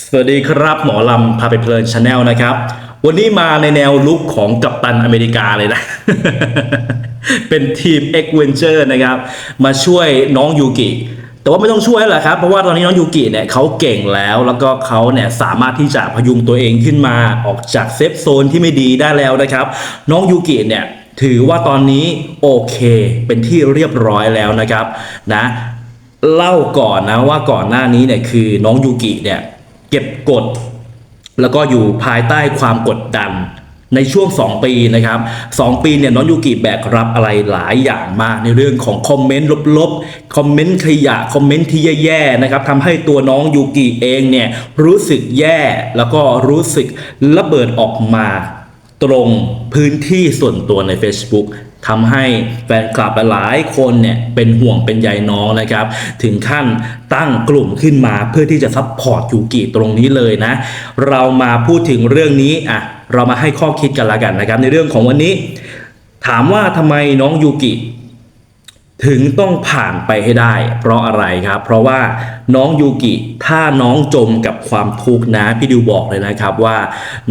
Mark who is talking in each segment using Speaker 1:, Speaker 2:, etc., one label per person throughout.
Speaker 1: สวัสดีครับ หมอลำพาไปเพลินชาแนลนะครับ วันนี้มาในแนวลุกของกัปตันอเมริกาเลยนะ เป็นทีม X Venture นะครับ มาช่วยน้องยูกิ แต่ว่าไม่ต้องช่วยแล้วแหละครับ เพราะว่าตอนนี้น้องยูกิเนี่ยเขาเก่งแล้วแล้วก็เขาเนี่ยสามารถที่จะพยุงตัวเองขึ้นมาออกจากเซฟโซนที่ไม่ดีได้แล้วนะครับ น้องยูกิเนี่ยถือว่าตอนนี้โอเค เป็นที่เรียบร้อยแล้วนะครับนะเล่าก่อนนะว่าก่อนหน้านี้เนี่ยคือน้องยูกิเนี่ย เก็บกด แล้วก็อยู่ภายใต้ความกดดันในช่วง 2 ปีนะครับ 2 ปีเนี่ยน้องยูกิแบกรับอะไรหลายอย่างมากในเรื่องของคอมเมนต์ลบๆ คอมเมนต์ขยะ คอมเมนต์ที่แย่ๆนะครับทำให้ตัวน้องยูกิเองเนี่ยรู้สึกแย่แล้วก็รู้สึกระเบิดออกมา ตรงพื้นที่ส่วนตัวใน Facebook ทำให้แฟนคลับหลายคนเนี่ยเป็นห่วงเป็นใยน้องนะครับ ถึงขั้นตั้งกลุ่มขึ้นมาเพื่อที่จะซัพพอร์ตยูกิตรงนี้เลยนะ เรามาพูดถึงเรื่องนี้อะเรามาให้ข้อคิดกันละกันนะครับ ในเรื่องของวันนี้ ถามว่าทำไมน้องยูกิ ถึงต้องผ่านไปให้ได้ เพราะอะไรครับ เพราะว่าน้องยูกิถ้าน้องจมกับความทุกข์นะพี่ดิวบอกเลยนะครับว่า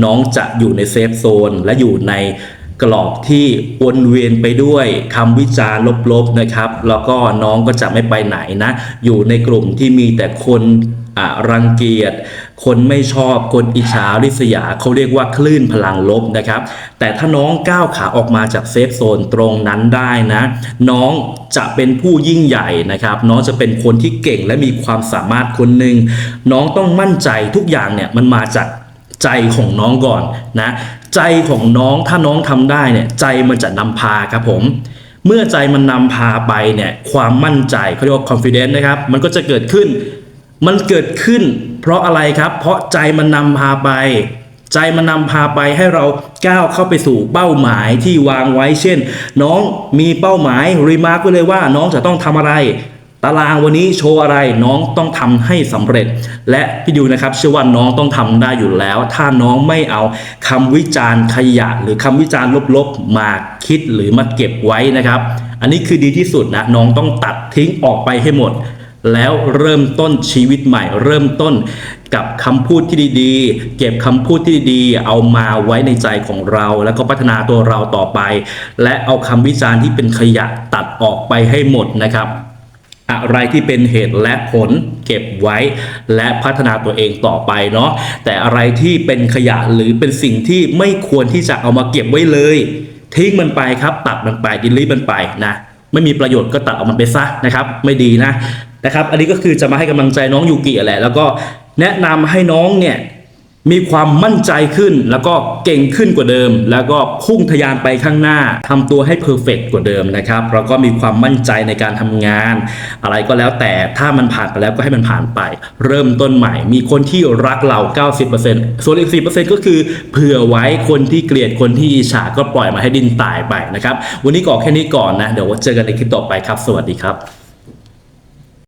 Speaker 1: น้องจะอยู่ในเซฟโซนและอยู่ในกรอบที่วนเวียนไปด้วยคำวิจารณ์ลบๆนะครับ แล้วก็น้องก็จะไม่ไปไหนนะ อยู่ในกลุ่มที่มีแต่คน รังเกียจคนไม่ชอบคนอิจฉาริษยาเขาเรียกว่าคลื่นพลังลบนะครับ แต่ถ้าน้องก้าวขาออกมาจากเซฟโซนตรงนั้นได้นะ น้องจะเป็นผู้ยิ่งใหญ่นะครับ น้องจะเป็นคนที่เก่งและมีความสามารถคนหนึ่งน้องต้องมั่นใจทุกอย่างเนี่ยมันมาจากใจของน้องก่อนนะ ใจของน้องถ้าน้องทำได้เนี่ยใจมันจะนำพาครับผมเมื่อใจมันนำพาไปเนี่ยความมั่นใจเขาเรียกว่า confidence นะครับ มันก็จะเกิดขึ้น มันเกิดขึ้น เพราะอะไรครับ เพราะใจมันนำพาไป ใจมันนำพาไปให้เราก้าวเข้าไปสู่เป้าหมายที่วางไว้ เช่น น้องมีเป้าหมายรีมาร์กไว้เลยว่าน้องจะต้องทำอะไรตารางวันนี้โชว์อะไรน้องต้องทำให้สำเร็จ และพี่ดิวนะครับเชื่อว่าน้องต้องทำได้อยู่แล้ว ถ้าน้องไม่เอาคำวิจารณ์ขยะ หรือคำวิจารณ์ลบๆมาคิดหรือมาเก็บไว้นะครับ อันนี้คือดีที่สุดนะน้องต้องตัดทิ้งออกไปให้หมด แล้วเริ่มต้นชีวิตใหม่ เริ่มต้นกับคำพูดที่ดีๆ เก็บคำพูดที่ดีๆ เอามาไว้ในใจของเรา แล้วก็พัฒนาตัวเราต่อไป และเอาคำวิจารณ์ที่เป็นขยะตัดออกไปให้หมดนะครับ อะไรที่เป็นเหตุและผลเก็บไว้และพัฒนาตัวเองต่อไปเนาะแต่อะไรที่เป็นขยะหรือเป็นสิ่งที่ไม่ควรที่จะเอามาเก็บไว้เลย ทิ้งมันไปครับตัดมันไปดิลิทมันไปนะไม่มีประโยชน์ก็ตัดออกมันไปซะนะครับ ไม่ดีนะ นะครับ อันนี้ก็คือจะมาให้กำลังใจน้องยูกิแหละ แล้วก็แนะนำให้น้องเนี่ยมีความมั่นใจขึ้น แล้วก็เก่งขึ้นกว่าเดิม แล้วก็พุ่งทะยานไปข้างหน้าทำตัวให้เพอร์เฟกกว่าเดิมนะครับแล้วก็มีความมั่นใจในการทำงาน อะไรก็แล้วแต่ถ้ามันผ่านไปแล้วก็ให้มันผ่านไป เริ่มต้นใหม่ มีคนที่รักเรา 90%ส่วนอีก 10%ก็คือเผื่อไว้คนที่เกลียดคนที่อิจฉาก็ปล่อยมาให้ดินตายไปนะครับวันนี้ก็แค่นี้ก่อนนะเดี๋ยวเจอกันในคลิปต่อไปครับ สวัสดีครับ